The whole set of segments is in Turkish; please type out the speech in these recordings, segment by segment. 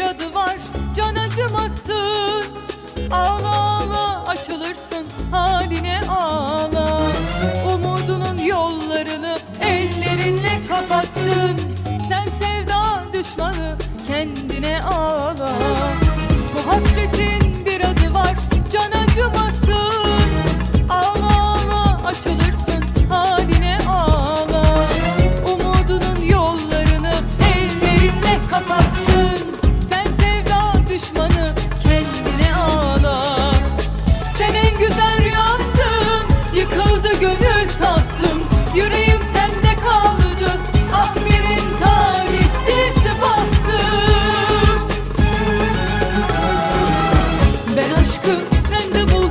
bir adı var. Can acımasın. Ağla ağla açılırsın haline ağla. Umudunun yollarını ellerinle kapattın. Sen sevda düşmanı kendine ağla. Bu hasretin yandı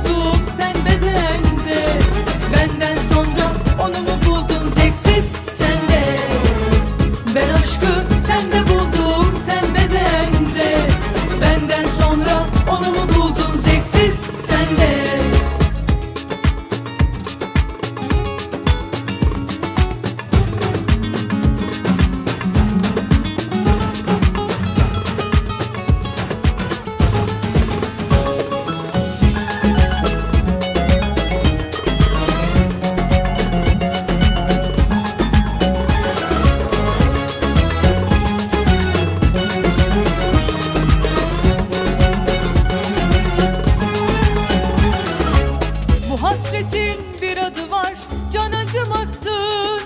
hasretin bir adı var Can acımasın.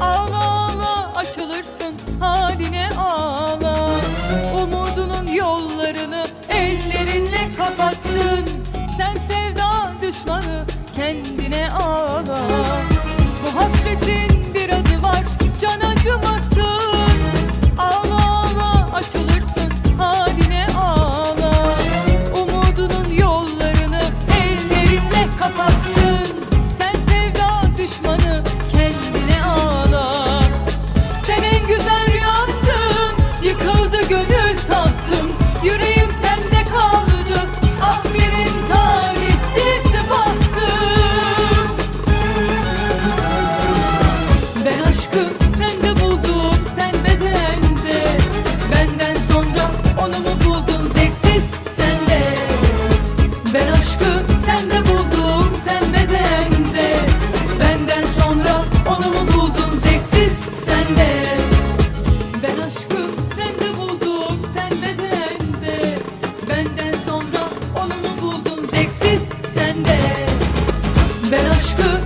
Ağla ağla açılırsın haline ağla. Umudunun yollarını ellerinle kapattın. Sen sevda düşmanı kendine ağla. Bu hasretin aşkı sende buldum sen bedende. Benden sonra onu mu buldun? Zevksiz sende Ben aşkı sende buldum sen bedende. Benden sonra onu mu buldun? Zevksiz sende Ben aşkı sende buldum sen bedende. Benden sonra onu mu buldun? Zevksiz sende Ben aşkı